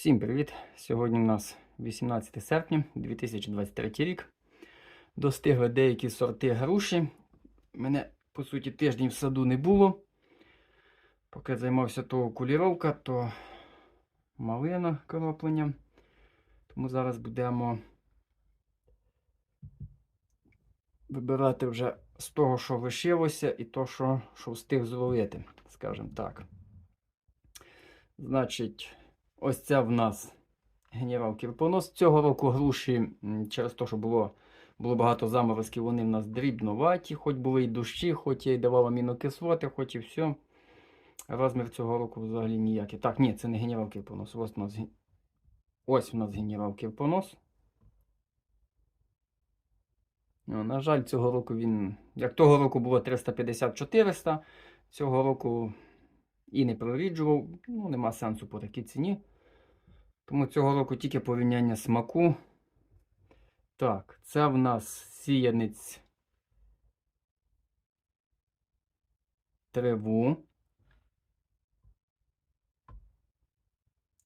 Всім привіт! Сьогодні у нас 18 серпня 2023 рік. Достигли деякі сорти груші. Мене, по суті, тиждень в саду не було. Поки займався то окуліровка, то малина кроплення. Тому зараз будемо вибирати вже з того, що лишилося, і то, що, що встиг зловити, скажімо так. Значить, ось ця в нас генерал Кірпонос. Цього року груші, через те, що було, було багато заморозків, вони в нас дрібноваті, хоч були і дощі, хоч я й давав амінокислоти, хоч і все. Розмір цього року взагалі ніякий. Так, ні, це не генерал Кірпонос. Ось у нас, ось у нас генерал Кірпонос. Ну, на жаль, цього року він. Як того року було 350-400, цього року і не проріджував. Ну, нема сенсу по такій ціні. Тому цього року тільки порівняння смаку. Так, це в нас сіянець триву.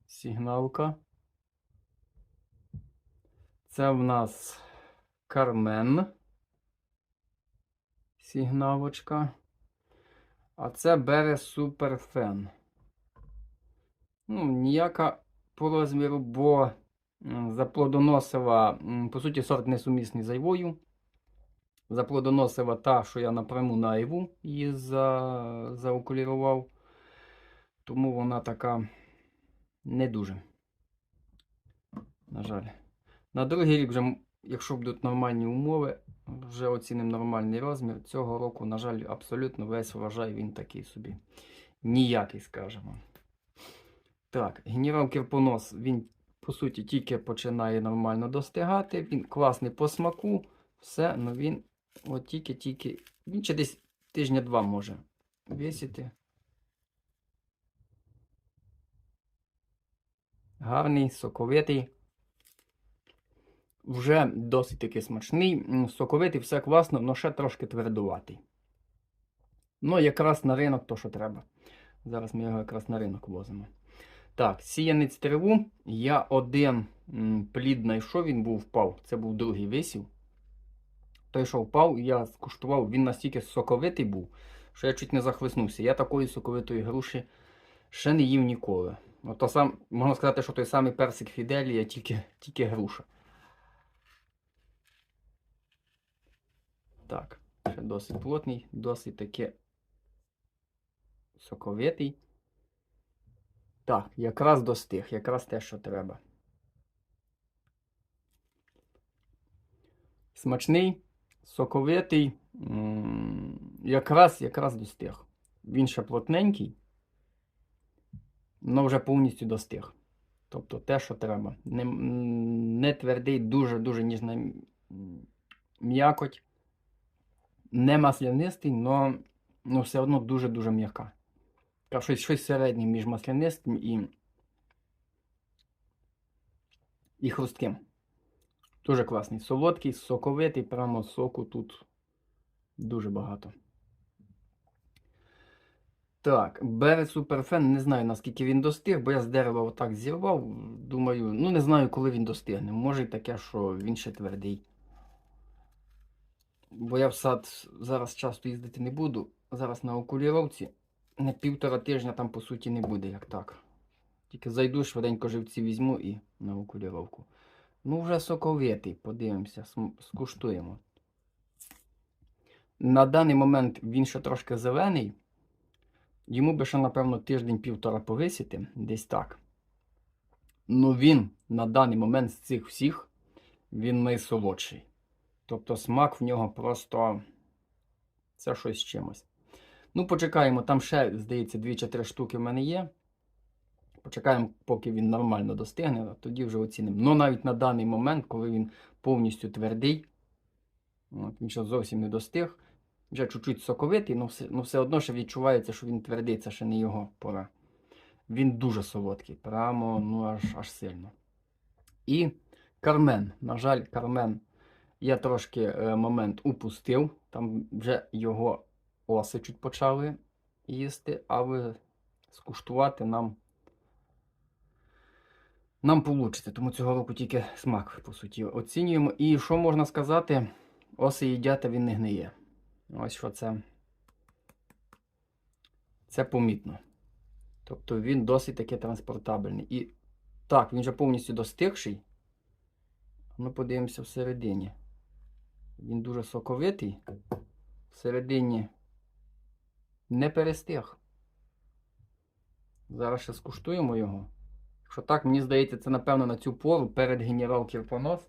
Сигналка. Це в нас Кармен. Сигналочка. А це бере суперфен. Ну, ніяка по розміру, бо м, заплодоносила, по суті, сорт несумісний з айвою. Заплодоносила та, що я напряму на айву її за, заокулірував. Тому вона така не дуже. На жаль. На другий рік, вже, якщо будуть нормальні умови, вже оцінимо нормальний розмір. Цього року, на жаль, абсолютно весь врожай він такий собі. Ніякий, скажімо. Так, генерал Кірпонос, він, по суті, тільки починає нормально достигати. Він класний по смаку, все, але він от тільки-тільки. Він ще десь тижня-два може висіти. Гарний, соковитий. Вже досить таки смачний. Соковитий, все класно, але ще трошки твердуватий. Ну, якраз на ринок то, що треба. Зараз ми його якраз на ринок возимо. Так, сіянець триву. Я один плід знайшов, він був впав. Це був другий висів. Той, що впав, я скуштував, він настільки соковитий був, що я чуть не захлиснувся. Я такої соковитої груші ще не їв ніколи. Ото сам, можна сказати, що той самий персик Фіделія, тільки, тільки груша. Так, ще досить плотний, досить таки соковитий. Так, якраз достиг, якраз те, що треба. Смачний, соковитий, якраз, якраз достиг. Він ще плотненький, але вже повністю достиг. Тобто те, що треба. Не, не твердий, дуже-дуже ніжна м'якоть. Не маслянистий, але все одно дуже-дуже м'яка. Щось, щось середнє між маслянистим і, і хрустким. Дуже класний. Солодкий, соковитий, прямо соку тут дуже багато. Так, бере суперфен, не знаю наскільки він достиг, бо я з дерева отак зірвав. Думаю, ну не знаю, коли він достигне. Може й таке, що він ще твердий. Бо я в сад зараз часто їздити не буду. Зараз на окуліровці. На півтора тижня там по суті не буде, як так. Тільки зайду, швиденько живці візьму і на окуліровку. Ну, вже соковитий, подивимося, скуштуємо. На даний момент він ще трошки зелений. Йому би ще, напевно, тиждень-півтора повисіти, десь так. Ну він на даний момент з цих всіх, він найсолодший. Тобто смак в нього просто це щось з чимось. Ну, почекаємо, там ще, здається, 2 чи 3 штуки в мене є. Почекаємо, поки він нормально достигне, тоді вже оцінимо. Ну, навіть на даний момент, коли він повністю твердий, от, він ще зовсім не достиг, вже чуть-чуть соковитий, але все, ну, все одно ще відчувається, що він твердий, це ще не його пора. Він дуже солодкий, прямо ну, аж, аж сильно. І Кармен. На жаль, Кармен я трошки е, момент упустив. Там вже його оси чуть почали їсти, але скуштувати нам нам вийде. Тому цього року тільки смак, по суті, оцінюємо. І що можна сказати? Оси їдять, а він не гниє. Ось що це. Це помітно. Тобто він досить таки транспортабельний. І так, він вже повністю достигший. Ми подивимося всередині. Він дуже соковитий. Всередині не перестиг. Зараз ще скуштуємо його. Якщо так, мені здається, це, напевно, на цю пору перед генерал Кірпонос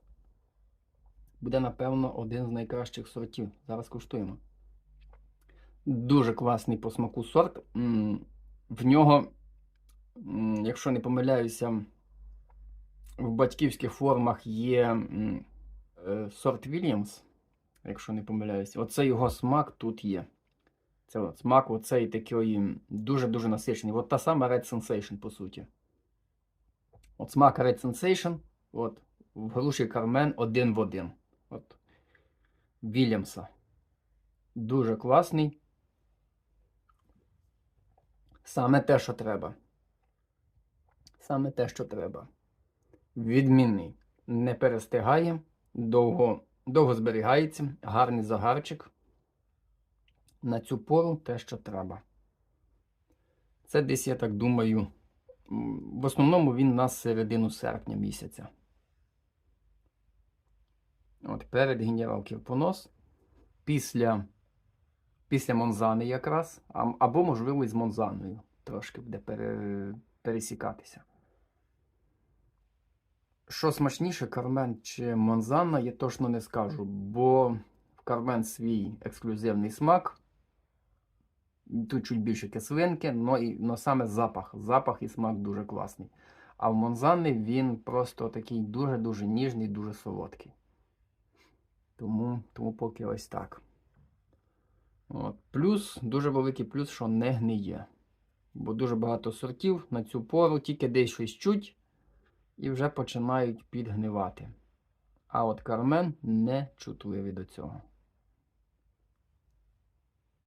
буде, напевно, один з найкращих сортів. Зараз куштуємо. Дуже класний по смаку сорт. В нього, якщо не помиляюся, в батьківських формах є е, сорт Вільямс, якщо не помиляюся. Оце його смак тут є. Це от смак оцей такий дуже-дуже насичений. От та сама Red Sensation, по суті. От смак Red Sensation, от, в груші Кармен один в один. От. Вільямса. Дуже класний. Саме те, що треба. Саме те, що треба. Відмінний. Не перестигає, довго, довго зберігається, гарний загарчик. На цю пору те, що треба. Це десь, я так думаю, в основному він у нас середину серпня місяця. От перед генерал Кірпонос. Після, після Монзани якраз, або, можливо, і з Монзаною трошки буде пере, пересікатися. Що смачніше, Кармен чи Монзана, я точно не скажу, бо в Кармен свій ексклюзивний смак. Тут чуть більше кислинки, но, і, но саме запах. Запах і смак дуже класний. А в Монзани він просто такий дуже-дуже ніжний, дуже солодкий. Тому, тому поки ось так. От. Плюс, дуже великий плюс, що не гниє. Бо дуже багато сортів на цю пору тільки десь щось чуть і вже починають підгнивати. А от кармен не чутливий до цього.